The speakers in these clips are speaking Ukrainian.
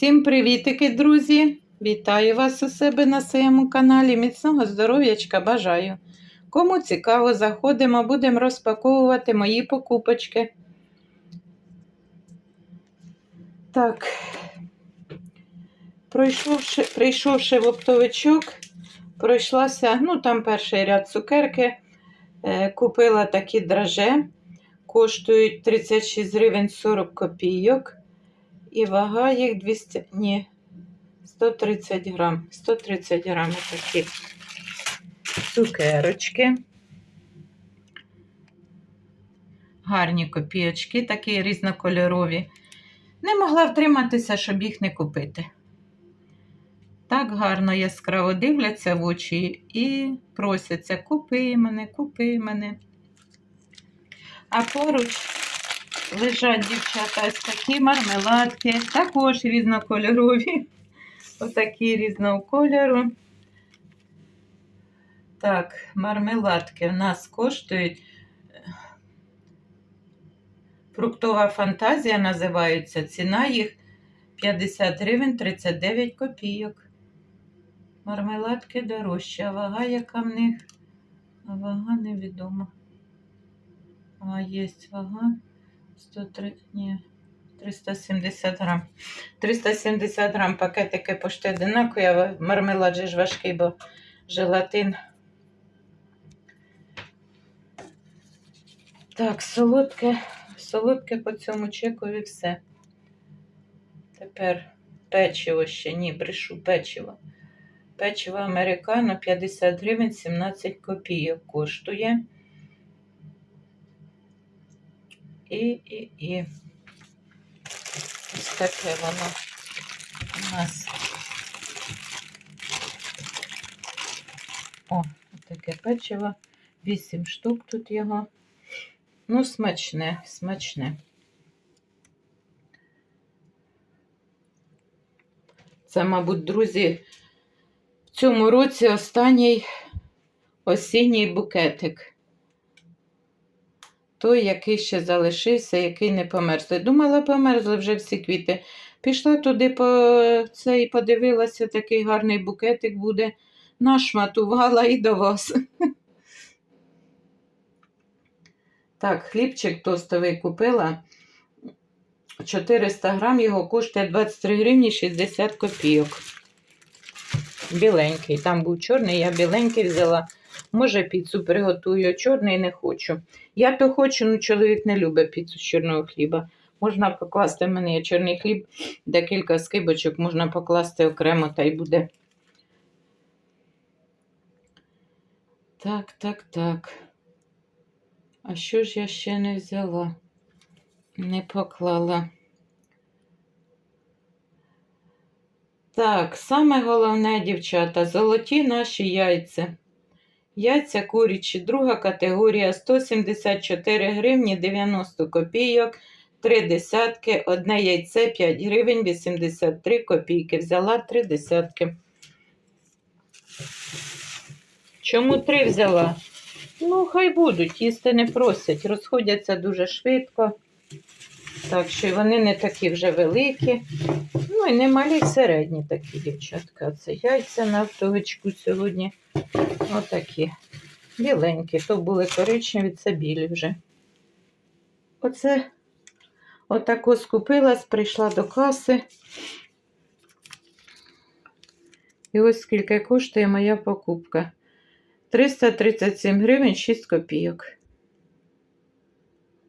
Всім привітики, друзі! Вітаю вас у себе на своєму каналі. Міцного здоров'ячка бажаю. Кому цікаво, заходимо, будемо розпаковувати мої покупочки. Так, пройшовши, прийшовши в оптовичок, пройшлася, ну там перший ряд цукерки, е, купила такі драже, коштують 36 гривень 40 копійок. І вага їх 200, ні, 130 грам. 130 грам такі цукерочки. Гарні копійочки, такі різнокольорові. Не могла втриматися, щоб їх не купити. Так гарно яскраво дивляться в очі і просяться: купи мене, купи мене. А поруч лежать дівчата ось такі мармеладки, також різнокольорові. Отакі різного кольору. Так, мармеладки в нас коштують. Фруктова фантазія називається. Ціна їх 50 гривень 39 копійок. Мармеладки дорожчі, а вага яка в них? А вага невідома. А є вага. 103, ні, 370 грам. 370 грам пакетики пошти одинакові, а мармелад же ж важкий, бо желатин. Так, солодке, солодке по цьому чекові все. Тепер печиво ще, ні, брешу печиво. Печиво американо 50 гривень 17 копійок коштує. І, і, і. Ось таке воно у нас. О, таке печиво. Вісім штук тут його. Ну, смачне, смачне. Це, мабуть, друзі, в цьому році останній осінній букетик той, який ще залишився, який не померзли. Думала, померзли вже всі квіти. Пішла туди по це і подивилася, такий гарний букетик буде. Нашматувала і до вас. Так, хлібчик тостовий купила. 400 грам, його коштує 23 гривні 60 копійок. Біленький. Там був чорний, я біленький взяла. Може, піцу приготую, чорний не хочу. Я то хочу, але чоловік не любить піцу з чорного хліба. Можна покласти в мене чорний хліб, декілька скибочок можна покласти окремо та й буде. Так, так, так. А що ж я ще не взяла? Не поклала. Так, саме головне, дівчата, золоті наші яйця. Яйця курячі, друга категорія 174 гривні 90 копійок, 3 десятки, одне яйце 5 гривень 83 копійки. Взяла 3 десятки. Чому 3 взяла? Ну, хай будуть, їсти не просять, розходяться дуже швидко. Так що вони не такі вже великі. Ну і не малі, середні такі, дівчатка. Це яйця на автовичку сьогодні. Отакі. Біленькі. То були коричневі, це білі вже. Оце отако скупилась, прийшла до каси. І ось скільки коштує моя покупка. 337 гривень 6 копійок.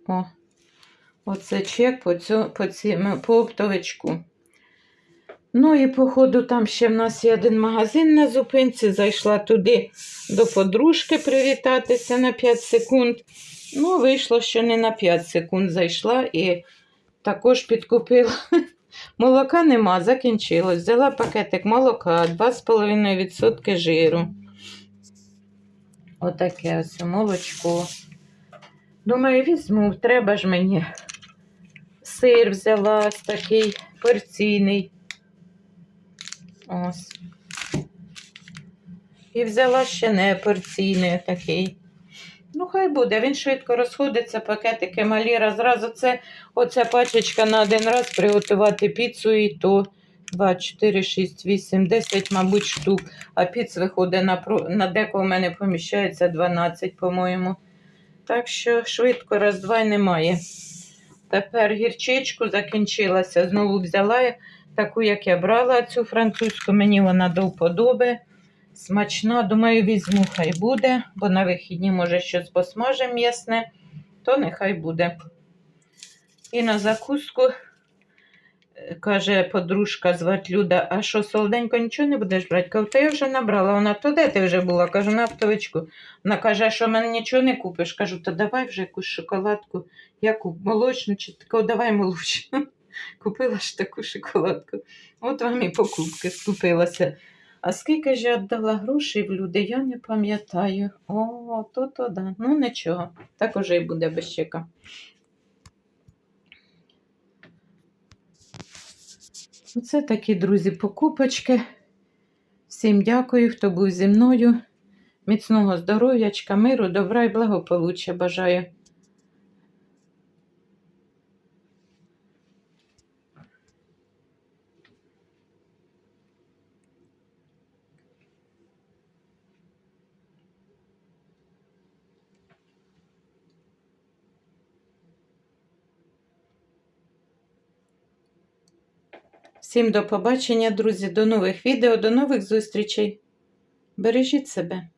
О, оце чек по, цю, по, ці, по оптовичку. Ну і, походу, там ще в нас є один магазин на зупинці. Зайшла туди до подружки привітатися на 5 секунд. Ну, вийшло, що не на 5 секунд зайшла і також підкупила. Молока нема, закінчилось. Взяла пакетик молока, 2,5% жиру. Отаке ось молочко. Думаю, візьму, треба ж мені. Сир взяла такий порційний. Ось. І взяла ще не порційний такий. Ну, хай буде, він швидко розходиться, пакетики малі. Зразу це оця пачечка на один раз приготувати піцу і то 2, 4, 6, 8, 10, мабуть, штук. А піц виходить на, на деко у мене поміщається 12, по-моєму. Так що швидко раз-два й немає. Тепер гірчичку закінчилася. Знову взяла таку, як я брала цю французьку, мені вона до вподоби. Смачна, думаю, візьму, хай буде, бо на вихідні, може, щось посмажем м'ясне, то нехай буде. І на закуску е, каже подружка звать Люда, а що, солоденько нічого не будеш брати? Кажу, та я вже набрала. Вона, то де ти вже була? Кажу, на автовичку. Вона каже, що мене нічого не купиш? Кажу, то давай вже якусь шоколадку, яку молочну чи таку, давай молочну. Купила ж таку шоколадку. От вам і покупки скупилася. А скільки ж я віддала грошей в люди, я не пам'ятаю. О, то то да. Ну нічого, так уже і буде без чека. Оце такі, друзі, покупочки. Всім дякую, хто був зі мною. Міцного здоров'ячка, миру, добра і благополуччя бажаю. Всім до побачення, друзі, до нових відео, до нових зустрічей. Бережіть себе.